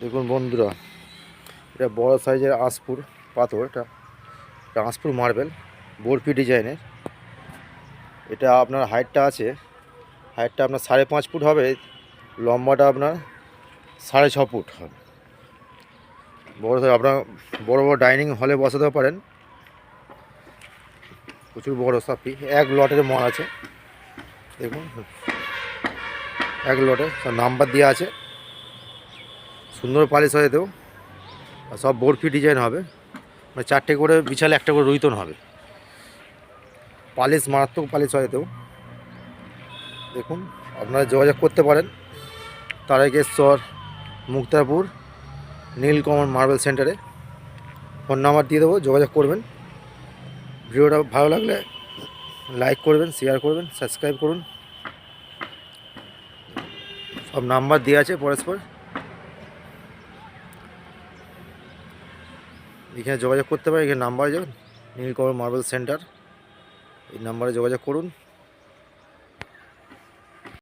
দেখুন বন্ধুরা, এটা বড় সাইজের আঁশপুর পাথর, এটা এটা আঁশপুর মার্বেল, বরফি ডিজাইনের। এটা আপনার হাইটটা আছে, হাইটটা আপনার সাড়ে পাঁচ ফুট হবে, লম্বাটা আপনার সাড়ে ছ ফুট হবে। বড় সাইজ, আপনার বড় বড় ডাইনিং হলে বসাতেও পারেন। প্রচুর বড় সাপি এক লটের মাল আছে। দেখুন, এক লটে নাম্বার দেওয়া আছে। সুন্দর পালিশ হয় দেও আর সব বরফি ডিজাইন হবে। মানে চারটে করে বিছালে একটা করে রুইতন হবে। পালিশ মারাত্মক পালিশ হয় দেও দেখুন, আপনারা যোগাযোগ করতে পারেন। তারেকেশ্বর মুক্তারপুর, নীলকমল মার্বেল সেন্টারে। ফোন নাম্বার দিয়ে দেবো, যোগাযোগ করবেন। ভিডিওটা ভালো লাগলে লাইক করবেন, শেয়ার করবেন, সাবস্ক্রাইব করুন। সব নাম্বার দেওয়া আছে পরস্পর। এখানে যোগাযোগ করতে পারেন এখানে নাম্বার যাবেন নীলকমল মার্বেল সেন্টার এই নাম্বারে যোগাযোগ করুন।